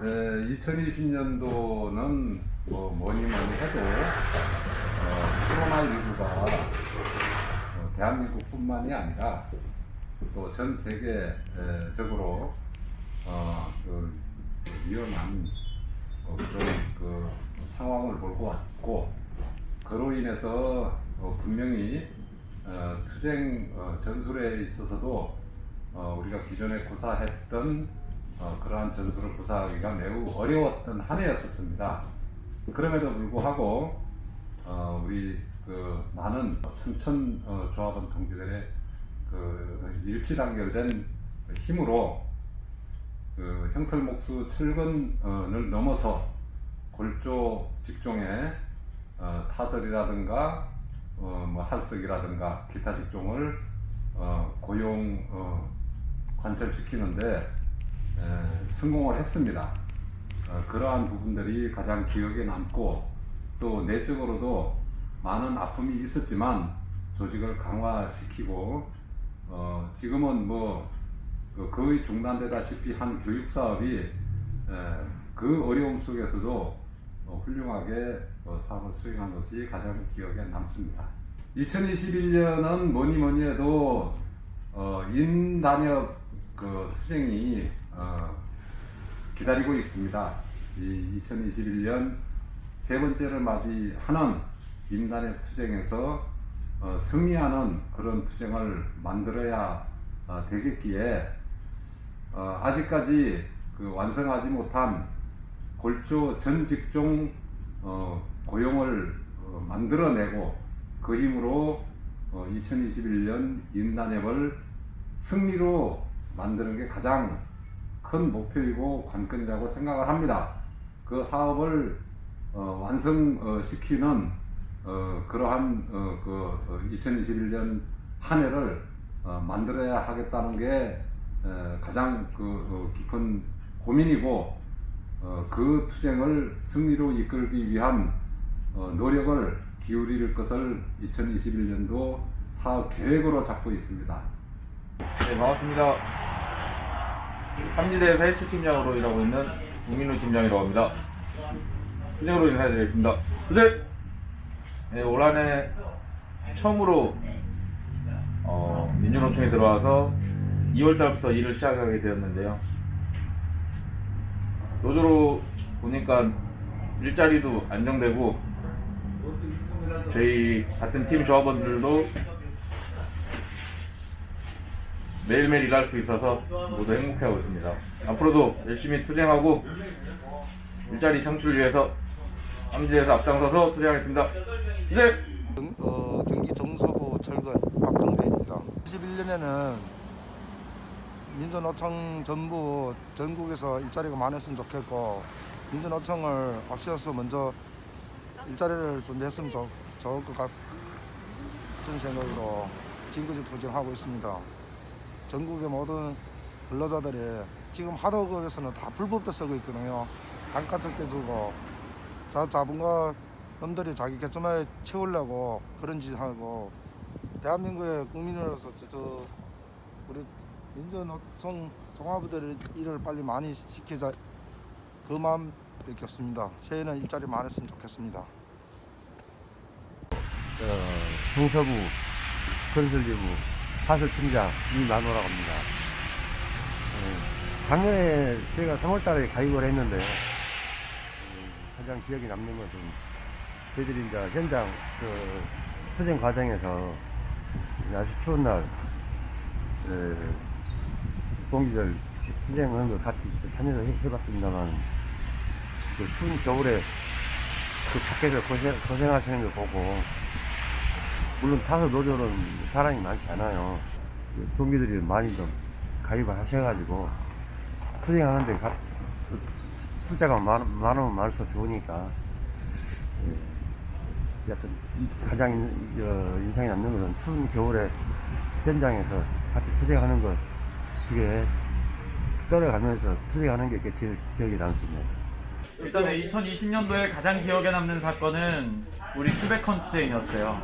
2020년도는 뭐 뭐니 뭐니 해도 코로나19가 어, 대한민국뿐만이 아니라 또 전 세계적으로 어, 그 위험한 어, 그런 그 상황을 몰고 왔고 그로 인해서 어, 분명히 어, 투쟁 어, 전술에 있어서도 어, 우리가 기존에 구사했던 어, 그러한 전술을 구사하기가 매우 어려웠던 한 해였었습니다. 그럼에도 불구하고 어, 우리 그 많은 선천 어, 조합원 동지들의 그 일치단결된 힘으로 그 형틀목수 철근을 넘어서 골조 직종의 어, 타설이라든가 어, 뭐 할석이라든가 기타 직종을 어, 고용 어, 관철시키는데 에, 성공을 했습니다. 어, 그러한 부분들이 가장 기억에 남고 또 내적으로도 많은 아픔이 있었지만 조직을 강화시키고 어, 지금은 뭐그 거의 중단되다시피 한 교육 사업이 에, 그 어려움 속에서도 어, 훌륭하게 어, 사업을 수행한 것이 가장 기억에 남습니다. 2021년은 뭐니 뭐니 해도 어, 인단협 그 투쟁이 어, 기다리고 있습니다. 이 2021년 세 번째를 맞이 하는 인단협 투쟁에서 어, 승리하는 그런 투쟁을 만들어야 어, 되겠기에 어, 아직까지 그 완성하지 못한 골조 전 직종 어, 고용을 어, 만들어내고 그 힘으로 어, 2021년 인단협을 승리로 만드는 게 가장 큰 목표이고 관건이라고 생각을 합니다. 그 사업을 어, 완성시키는 어, 그러한 어, 그 어, 2021년 한 해를 어, 만들어야 하겠다는 게 에, 가장 그 어, 깊은 고민이고 어, 그 투쟁을 승리로 이끌기 위한 어, 노력을 기울일 것을 2021년도 사업 계획으로 잡고 있습니다. 네, 반갑습니다. 삼지대에서 헬스 팀장으로 일하고 있는吴민우 팀장이라고 합니다. 팀장으로 인사드리겠습니다. 네, 네, 올 한해 처음으로 어, 민주노총에 들어와서 2월달부터 일을 시작하게 되었는데요. 노조로 보니까 일자리도 안정되고 저희 같은 팀 조합원들도 매일매일 일할 수 있어서 모두 행복해하고 있습니다. 앞으로도 열심히 투쟁하고 일자리 창출 위해서 함지에서 앞장서서 투쟁하겠습니다. 네! 경- 어, 경기 정서부 철근 박정대입니다. 21년에는 민주노총 전부 전국에서 일자리가 많았으면 좋겠고 민주노총을 앞세워서 먼저 일자리를 좀 냈으면 좋, 좋을 것 같은 생각으로 진구지 투쟁하고 있습니다. 전국의 모든 근로자들이 지금 하도급에서는 다 불법도 쓰고 있거든요. 단가 적게 주고 자, 자본가 놈들이 자기 개점에 채우려고 그런 짓 하고 대한민국의 국민으로서 저, 저 우리 민주노총 종합부들 일을 빨리 많이 시키자 그 마음밖에 없습니다. 새해는 일자리 많았으면 좋겠습니다. 어, 중서부 건설지부 사설팀장 이만호라고 합니다. 어, 작년에 제가 3월달에 가입을 했는데요. 음, 가장 기억에 남는 것은 저희들이 이제 현장 그 투쟁 과정에서 아주 추운 날 그, 동기들 투쟁하는 걸 같이 참여를 해- 해봤습니다만 그 추운 겨울에 그 밖에서 고생, 고생하시는 걸 보고 물론 타서 노조는 사람이 많지 않아요. 그 동기들이 많이 좀 가입을 하셔가지고 투쟁하는데 가- 숫자가 많, 많으면 많을수록 좋으니까 예. 여튼 이- 가장 인- 어, 인상이 남는 것은 추운 겨울에 현장에서 같이 투쟁하는 것 그게 떨어가면서 투쟁하는 게 제일 기억에 남습니다. 일단은 2020년도에 가장 기억에 남는 사건은 우리 큐베컨 투쟁이었어요.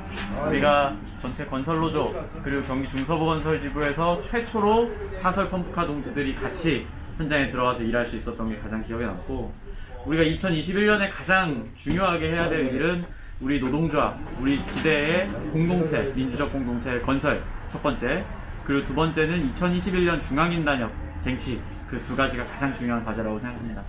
우리가 전체 건설노조 그리고 경기 중서부 건설지부에서 최초로 하설 펌프카 동지들이 같이 현장에 들어가서 일할 수 있었던 게 가장 기억에 남고 우리가 2021년에 가장 중요하게 해야 될 일은 우리 노동조합, 우리 지대의 공동체, 민주적 공동체 건설 첫 번째 그리고 두 번째는 2021년 중앙인단협 쟁취 그 두 가지가 가장 중요한 과제라고 생각합니다.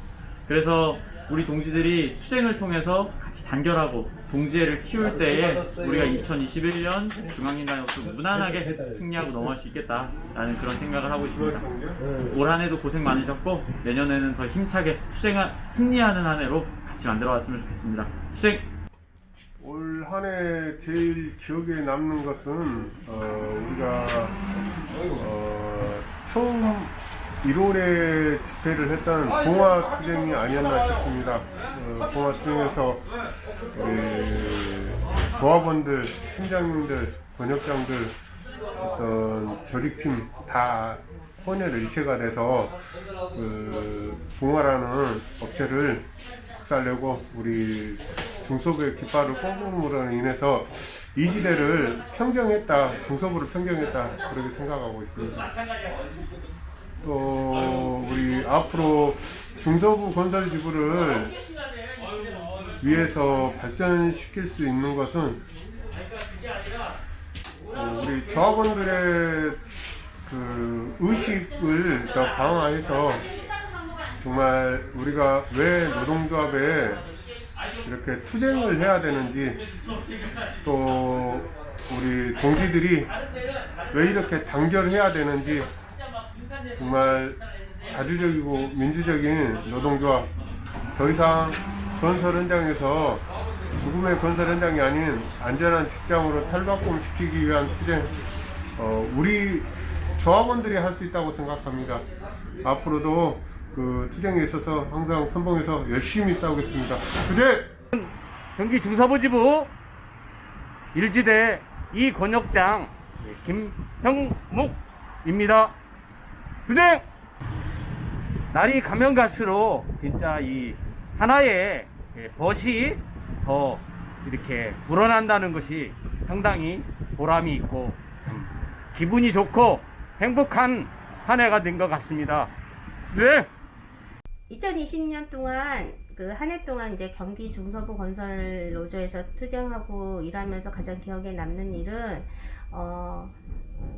그래서 우리 동지들이 투쟁을 통해서 같이 단결하고 동지애를 키울 때에 우리가 2021년 중앙인단협도 무난하게 승리하고 넘어갈 수 있겠다라는 그런 생각을 하고 있습니다. 올 한 해도 고생 많으셨고 내년에는 더 힘차게 투쟁 승리하는 한 해로 같이 만들어왔으면 좋겠습니다. 투쟁! 올 한 해 제일 기억에 남는 것은 어, 우리가 어, 처음 1월에 집회를 했던 봉화 투쟁이 아니었나 싶습니다. 어, 봉화 투쟁에서 우리 조합원들, 팀장님들, 번역장들, 어떤 조직팀 다 혼혈 일체가 돼서 그 봉화라는 업체를 살려고 우리 중소부의 깃발을 꽁꽁으로 인해서 이 지대를 평정했다, 중소부를 평정했다 그렇게 생각하고 있습니다. 또 우리 앞으로 중소부 건설 지구를 위해서 발전시킬 수 있는 것은 어, 우리 조합원들의 그 의식을 더 강화해서 정말 우리가 왜 노동조합에 이렇게 투쟁을 해야 되는지 또 우리 동지들이 왜 이렇게 단결해야 되는지 정말 자주적이고 민주적인 노동조합 더 이상 건설 현장에서 죽음의 건설 현장이 아닌 안전한 직장으로 탈바꿈시키기 위한 투쟁 어, 우리 조합원들이 할 수 있다고 생각합니다. 앞으로도 그 투쟁에 있어서 항상 선봉에서 열심히 싸우겠습니다. 투쟁! 경기 중서부지부 일지대 이권혁장 김형묵입니다. 주쟁! 날이 가면 갈수록 진짜 이 하나의 예, 벗이 더 이렇게 불어난다는 것이 상당히 보람이 있고 참 기분이 좋고 행복한 한 해가 된 것 같습니다. 네! 2020년 동안 그 한 해 동안 이제 경기 중서부 건설 노조에서 투쟁하고 일하면서 가장 기억에 남는 일은 어,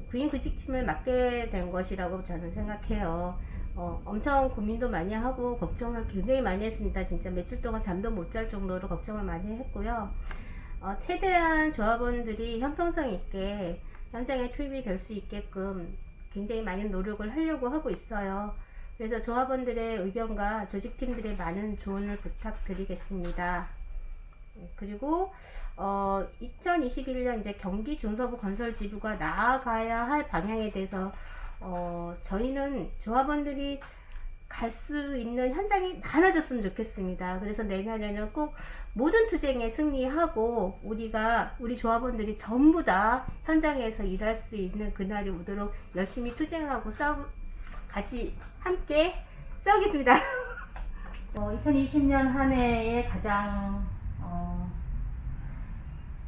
구인 구직팀을 맡게 된 것이라고 저는 생각해요. 어, 엄청 고민도 많이 하고 걱정을 굉장히 많이 했습니다. 진짜 며칠 동안 잠도 못 잘 정도로 걱정을 많이 했고요. 어, 최대한 조합원들이 형평성 있게 현장에 투입이 될 수 있게끔 굉장히 많은 노력을 하려고 하고 있어요. 그래서 조합원들의 의견과 조직팀들의 많은 조언을 부탁드리겠습니다. 네, 그리고 어, 2021년 이제 경기 중서부 건설 지부가 나아가야 할 방향에 대해서 어, 저희는 조합원들이 갈 수 있는 현장이 많아졌으면 좋겠습니다. 그래서 내년에는 꼭 모든 투쟁에 승리하고 우리가 우리 조합원들이 전부 다 현장에서 일할 수 있는 그날이 오도록 열심히 투쟁하고 싸우 같이 함께 싸우겠습니다. 어, 2020년 한 해에 가장 어,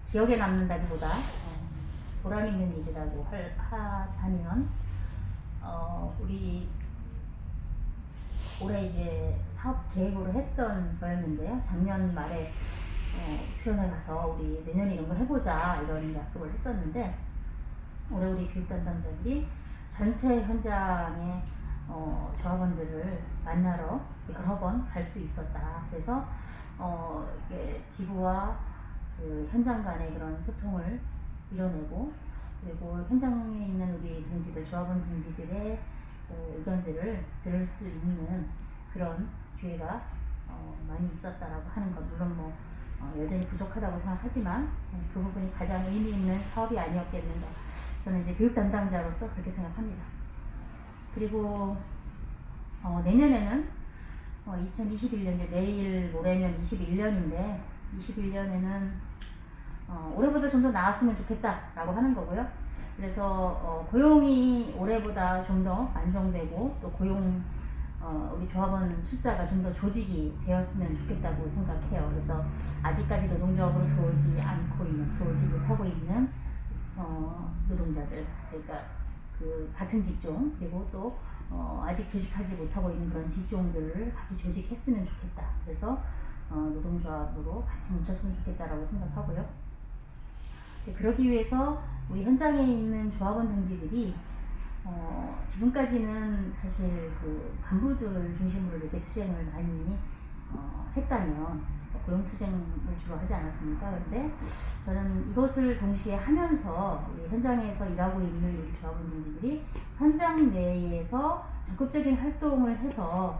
기억에 남는다기보다 어, 보람 있는 일이라고 할, 하자면 어, 우리 올해 이제 사업 계획으로 했던 거였는데요. 작년 말에 어, 수련회 가서 우리 내년에 이런 거 해보자 이런 약속을 했었는데 올해 우리 교육 담당자들이 전체 현장에 어, 조합원들을 만나러 여러 번 갈 수 있었다. 그래서 어, 이게 지부와 그 현장 간의 그런 소통을 이뤄내고 그리고 현장에 있는 우리 동지들, 조합원 동지들의 그 의견들을 들을 수 있는 그런 기회가 어, 많이 있었다라고 하는 것 물론 뭐 어, 여전히 부족하다고 생각하지만 어, 그 부분이 가장 의미 있는 사업이 아니었겠는가 저는 이제 교육 담당자로서 그렇게 생각합니다. 그리고 어, 내년에는 어, 2021년 이제 내일 모레면 21년인데 21년에는 어, 올해보다 좀 더 나았으면 좋겠다라고 하는 거고요. 그래서 어, 고용이 올해보다 좀 더 안정되고 또 고용 어, 우리 조합원 숫자가 좀 더 조직이 되었으면 좋겠다고 생각해요. 그래서 아직까지 노동조합으로 들어오지 않고 있는 들어오지 못하고 있는 어, 노동자들 그러니까 그 같은 직종 그리고 또 어, 아직 조직하지 못하고 있는 그런 직종들을 같이 조직했으면 좋겠다. 그래서 어, 노동조합으로 같이 뭉쳤으면 좋겠다라고 생각하고요. 네, 그러기 위해서 우리 현장에 있는 조합원 동지들이 어, 지금까지는 사실 그 간부들 중심으로 이렇게 투쟁을 많이 어, 했다면 고용투쟁을 주로 하지 않았습니까? 그런데 저는 이것을 동시에 하면서 현장에서 일하고 있는 우리 조합원 동지들이 현장 내에서 적극적인 활동을 해서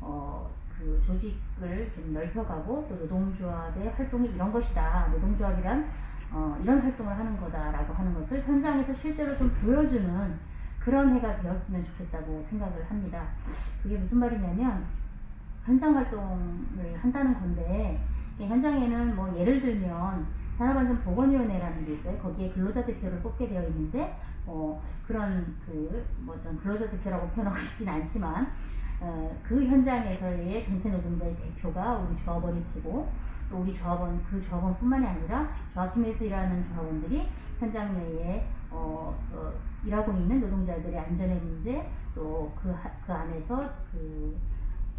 어, 그 조직을 좀 넓혀가고 또 노동조합의 활동이 이런 것이다. 노동조합이란 어, 이런 활동을 하는 거다라고 하는 것을 현장에서 실제로 좀 보여주는 그런 해가 되었으면 좋겠다고 생각을 합니다. 그게 무슨 말이냐면 현장 활동을 한다는 건데 이 현장에는 뭐 예를 들면 산업안전보건위원회라는 게 있어요. 거기에 근로자 대표를 뽑게 되어 있는데 어, 그런 그뭐좀 근로자 대표라고 표현하고 싶진 않지만 어, 그 현장에서의 전체 노동자의 대표가 우리 조합원이 되고 또 우리 조합원 그 조합원뿐만이 아니라 조합팀에서 일하는 조합원들이 현장 내에 어, 어, 일하고 있는 노동자들의 안전의 문제 또 그 그 안에서 그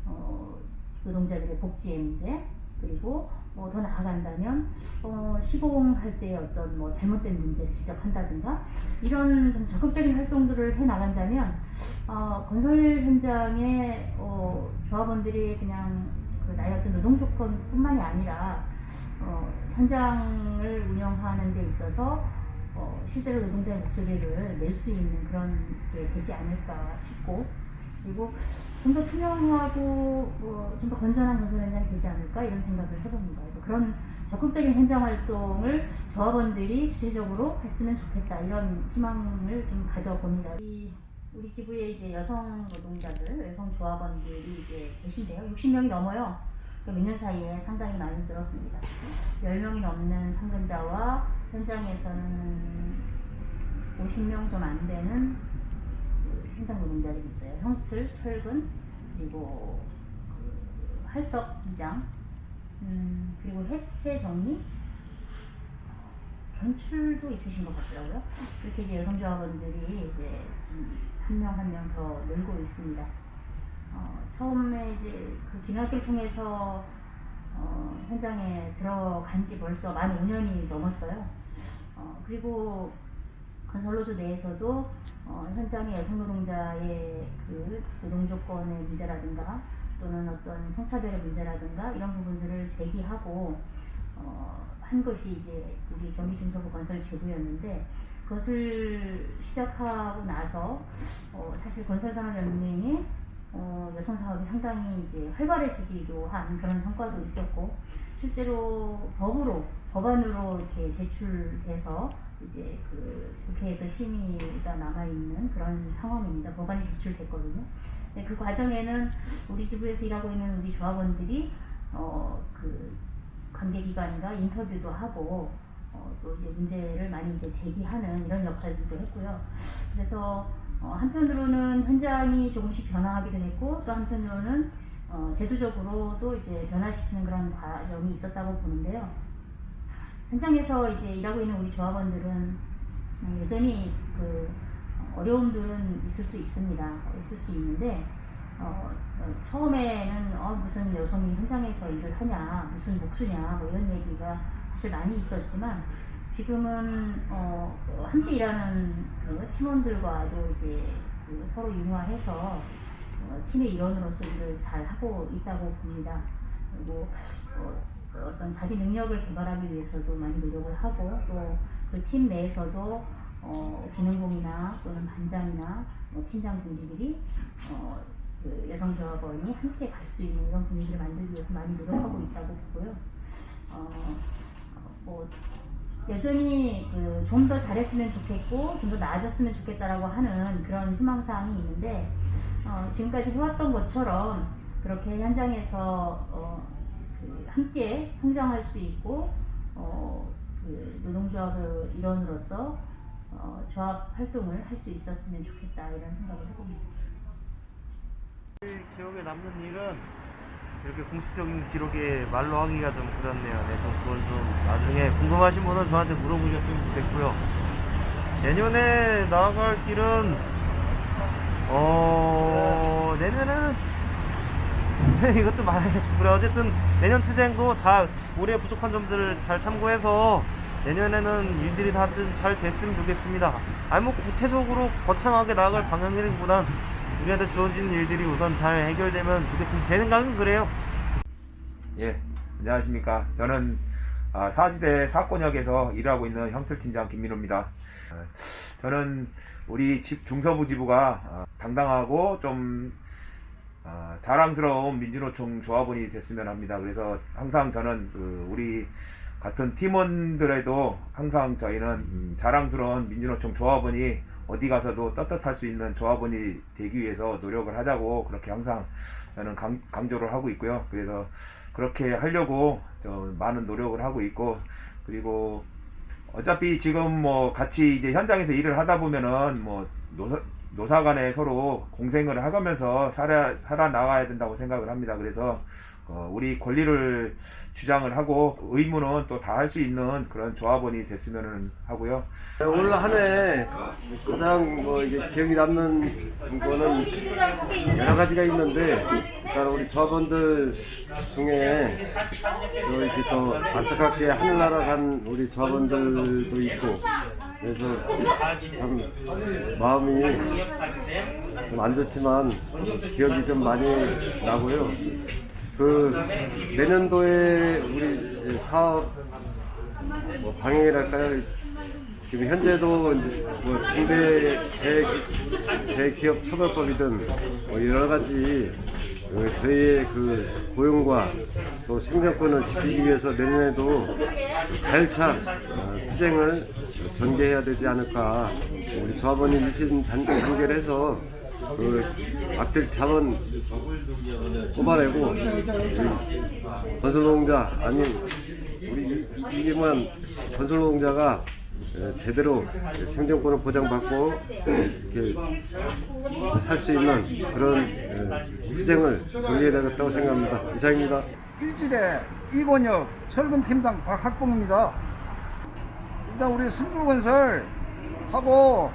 어, 노동자들의 복지의 문제 그리고 뭐 더 나아간다면 어, 시공할 때 어떤 뭐 잘못된 문제를 지적한다든가 이런 좀 적극적인 활동들을 해 나간다면 어, 건설 현장에 어, 조합원들이 그냥 그 나의 어떤 노동 조건뿐만이 아니라 어, 현장을 운영하는 데 있어서 어, 실제로 노동자의 목소리를 낼 수 있는 그런 게 되지 않을까 싶고 그리고 좀 더 투명하고 뭐, 좀 더 건전한 건설 현장이 되지 않을까 이런 생각을 해봅니다. 그런 적극적인 현장 활동을 조합원들이 주체적으로 했으면 좋겠다 이런 희망을 좀 가져봅니다. 이 우리 지구에 이제 여성 노동자들, 여성 조합원들이 이제 계신데요. 60명이 넘어요. 몇년 사이에 상당히 많이 늘었습니다. 10명이 넘는 상근자와 현장에서는 50명 좀 안 되는 그 현장 노동자들이 있어요. 형틀, 철근, 그리고 그 할석 기장, 음, 그리고 해체 정리, 견출도 있으신 것 같더라고요. 이렇게 이제 여성 조합원들이 이제 음, 한명 한 명 더 늘고 있습니다. 어, 처음에 이제 그 기능학교를 통해서 어, 현장에 들어간 지 벌써 만 5년이 넘었어요. 어, 그리고 건설노조 내에서도 어, 현장의 여성 노동자의 그 노동 조건의 문제라든가 또는 어떤 성차별의 문제라든가 이런 부분들을 제기하고 어, 한 것이 이제 우리 경기중서부 건설 지부였는데 그것을 시작하고 나서 어, 사실 건설산업연맹에 어, 여성 사업이 상당히 이제 활발해지기도 한 그런 성과도 있었고 실제로 법으로 법안으로 이렇게 제출돼서 이제 그 국회에서 심의가 남아 있는 그런 상황입니다. 법안이 제출됐거든요. 네, 그 과정에는 우리 지부에서 일하고 있는 우리 조합원들이 어 그 관계기관과 인터뷰도 하고 어, 또 이제 문제를 많이 이제 제기하는 이런 역할들도 했고요. 그래서 어, 한편으로는 현장이 조금씩 변화하기도 했고 또 한편으로는 어, 제도적으로도 이제 변화시키는 그런 과정이 있었다고 보는데요. 현장에서 이제 일하고 있는 우리 조합원들은 음, 여전히 그 어려움들은 있을 수 있습니다. 있을 수 있는데 어, 어, 처음에는 어, 무슨 여성이 현장에서 일을 하냐, 무슨 복수냐, 뭐 이런 얘기가 사실 많이 있었지만 지금은 어, 어, 함께 일하는 그 팀원들과도 이제 그 서로 융화해서 어, 팀의 일원으로서 일을 잘 하고 있다고 봅니다. 그리고 어, 그 어떤 자기 능력을 개발하기 위해서도 많이 노력을 하고 또 그 팀 내에서도 어, 기능공이나 또는 반장이나 뭐 팀장 동지들이 어, 그 여성 조합원이 함께 갈 수 있는 이런 분위기를 만들기 위해서 많이 노력하고 있다고 보고요. 어, 뭐 여전히 그 좀 더 잘했으면 좋겠고 좀 더 나아졌으면 좋겠다라고 하는 그런 희망사항이 있는데 어, 지금까지 해왔던 것처럼 그렇게 현장에서 어, 그 함께 성장할 수 있고 어, 그 노동조합의 일원으로서 어, 조합 활동을 할 수 있었으면 좋겠다 이런 생각을 해봅니다. 기억에 남는 일은 이렇게 공식적인 기록에 말로 하기가 좀 그렇네요. 네, 좀 그건 좀 나중에 궁금하신 분은 저한테 물어보셨으면 좋겠고요. 내년에 나아갈 길은 어 내년에는 이것도 말하기 좀 그래 어쨌든 내년 투쟁도 잘 올해 부족한 점들을 잘 참고해서 내년에는 일들이 다좀잘 됐으면 좋겠습니다. 아니 뭐 구체적으로 거창하게 나아갈 방향이라기보단 우리한테 주어진 일들이 우선 잘 해결되면 좋겠습니다. 제 생각은 그래요. 예, 안녕하십니까. 저는 아, 사지대 사건역에서 일하고 있는 형틀팀장 김민호입니다. 아, 저는 우리 집 중서부 지부가 아, 당당하고 좀 아, 자랑스러운 민주노총 조합원이 됐으면 합니다. 그래서 항상 저는 그 우리 같은 팀원들에도 항상 저희는 음, 자랑스러운 민주노총 조합원이 어디 가서도 떳떳할 수 있는 조합원이 되기 위해서 노력을 하자고 그렇게 항상 저는 강, 강조를 하고 있고요. 그래서 그렇게 하려고 저 많은 노력을 하고 있고 그리고 어차피 지금 뭐 같이 이제 현장에서 일을 하다 보면은 뭐 노사, 노사 간에 서로 공생을 하면서 살아, 살아나가야 된다고 생각을 합니다. 그래서 어, 우리 권리를 주장을 하고 의무는 또 다 할 수 있는 그런 조합원이 됐으면 하고요. 올 한해 가장 뭐 이게 기억이 남는 거는 여러 가지가 있는데 일단 우리 조합원들 중에 또 이렇게 또 안타깝게 하늘나라 간 우리 조합원들도 있고 그래서 참 마음이 좀 안 좋지만 기억이 좀 많이 나고요. 그 내년도에 우리 사업 뭐 방향이랄까요? 지금 현재도 뭐 중대 재, 재기업 처벌법이든 뭐 여러 가지 어, 저희의 그 고용과 또 생존권을 지키기 위해서 내년에도 가열찬 어, 투쟁을 전개해야 되지 않을까. 우리 조합원이 단- 단계를 해서 그 악질 자원 뽑아내고 건설노동자 아니 우리 이- 이기만 건설노동자가 에, 제대로 생존권을 보장받고 이렇게 살 수 있는 그런 에, 투쟁을 전개해야 되겠다고 생각합니다. 이상입니다. 일지대 이권역 철근 팀장 박학봉입니다. 일단 우리 승주건설 하고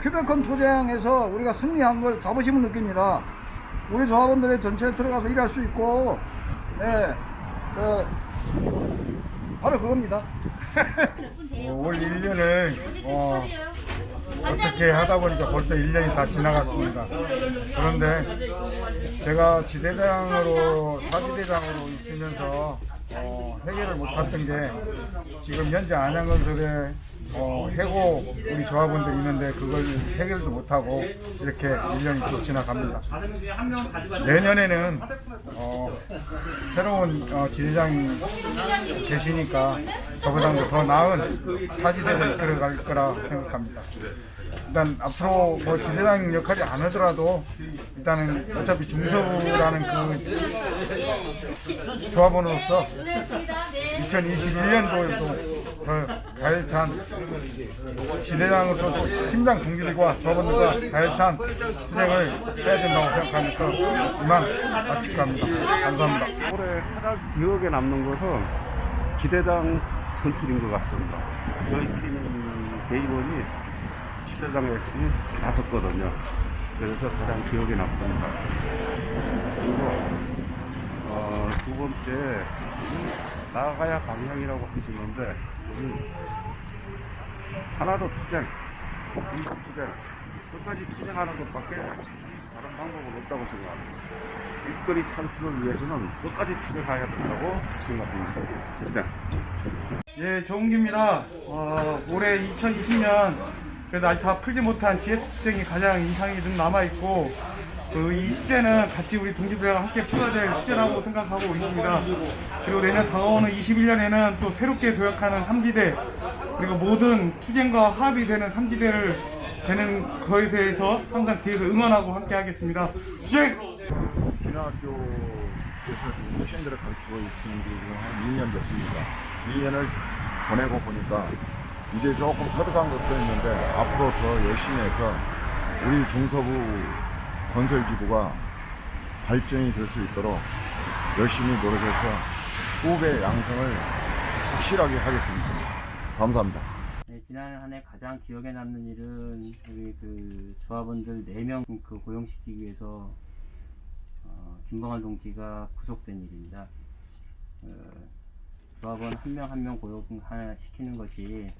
큐베컨 투쟁에서 우리가 승리한 걸 자부심을 느낍니다. 우리 조합원들의 전체에 들어가서 일할 수 있고, 네, 그, 바로 그겁니다. 올 1년을 어, 어떻게 하다 보니까 벌써 1년이 다 지나갔습니다. 그런데 제가 지대장으로 사지대장으로 있으면서 어, 해결을 못했던 게 지금 현재 안양건설에 어, 해고 우리 조합원들이 있는데 그걸 해결도 못하고 이렇게 1년이 또 지나갑니다. 내년에는 어, 새로운 어, 지대장이 계시니까 저보다도 더 나은 사지대를 들어갈 거라 생각합니다. 일단 앞으로 뭐 지대장 역할이 안 하더라도 일단은 어차피 중서부라는 그 조합원으로서 2021년도에도 더 가열찬 지대장으로 또 팀장 동기들과 조합원들과 가열찬 투쟁을 해야 된다고 생각하면서 이만 마칠까 합니다. 감사합니다. 올해 가장 기억에 남는 것은 지대장 선출인 것 같습니다. 저희 팀 대의원이 지대장에 나섰거든요. 그래서 가장 기억에 남습니다. 그리고 어, 두 번째 나아가야 방향이라고 하시는데 음, 하나도 투쟁, 공동 투쟁, 끝까지 투쟁하는 것밖에 다른 방법은 없다고 생각합니다. 일거리 창출을 위해서는 끝까지 투쟁해야 된다고 생각합니다. 투쟁. 예, 정욱입니다. 어, 올해 2020년 그래도 아직 다 풀지 못한 GS 투쟁이 가장 인상이 좀 남아있고 그 이 숙제는 같이 우리 동지들과 함께 풀어야 될 숙제라고 생각하고 있습니다. 그리고 내년 다가오는 21년에는 또 새롭게 도약하는 3지대 그리고 모든 투쟁과 합이 되는 3지대를 되는 것에 대해서 항상 뒤에서 응원하고 함께 하겠습니다. 투쟁! 기능학교에서 지금 학생들을 가르치고 있는 게 지금 한 2년 됐습니다. 2년을 보내고 보니까 이제 조금 터득한 것도 있는데 앞으로 더 열심히 해서 우리 중서부 건설기구가 발전이 될 수 있도록 열심히 노력해서 후배 양성을 확실하게 하겠습니다. 감사합니다. 네, 지난 한 해 가장 기억에 남는 일은 우리 그 조합원들 4명 그 고용시키기 위해서 어, 김봉환 동지가 구속된 일입니다. 어, 조합원 한 명 한 명 고용 시키는 것이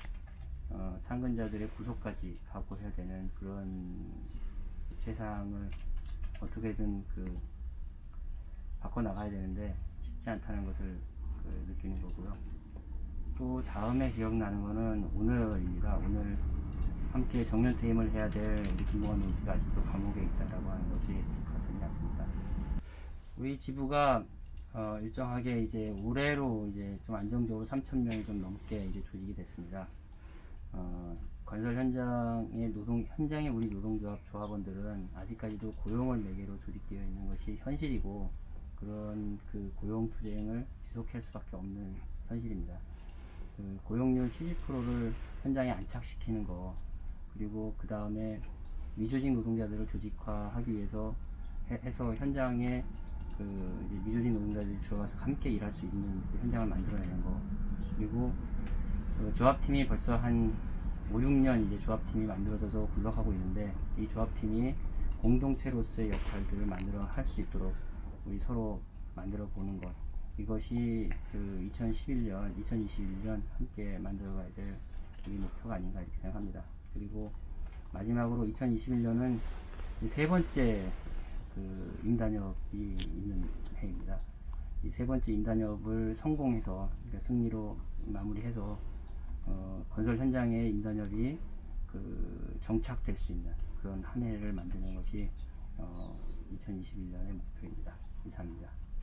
어, 상근자들의 구속까지 각오해야 되는 그런 세상을 어떻게든 그 바꿔 나가야 되는데 쉽지 않다는 것을 그 느끼는 거고요. 또 다음에 기억나는 거는 오늘입니다. 오늘 함께 정년 퇴임을 해야 될 우리 김봉환 동지가 아직도 감옥에 있다라고 하는 것이 가슴이 아픕니다. 우리 지부가 어, 일정하게 이제 올해로 이제 좀 안정적으로 3천 명이 좀 넘게 이제 조직이 됐습니다. 어, 건설 현장의 노동 현장의 우리 노동조합 조합원들은 아직까지도 고용을 매개로 조직되어 있는 것이 현실이고 그런 그 고용 투쟁을 지속할 수밖에 없는 현실입니다. 그 고용률 70%를 현장에 안착시키는 거 그리고 그 다음에 미조직 노동자들을 조직화하기 위해서 해, 서 현장에 그 미조직 노동자들이 들어가서 함께 일할 수 있는 그 현장을 만들어내는 거 그리고 그 조합팀이 벌써 한 5, 6년 이제 조합팀이 만들어져서 굴러가고 있는데 이 조합팀이 공동체로서의 역할들을 만들어 할 수 있도록 우리 서로 만들어 보는 것 이것이 그 2011년, 2021년 함께 만들어가야 될 우리 목표가 아닌가 이렇게 생각합니다. 그리고 마지막으로 2021년은 세 번째 그 임단협이 있는 해입니다. 이 세 번째 임단협을 성공해서 그러니까 승리로 마무리해서 어, 건설 현장의 임단협이 그 정착될 수 있는 그런 한 해를 만드는 것이 어, 2021년의 목표입니다. 이상입니다.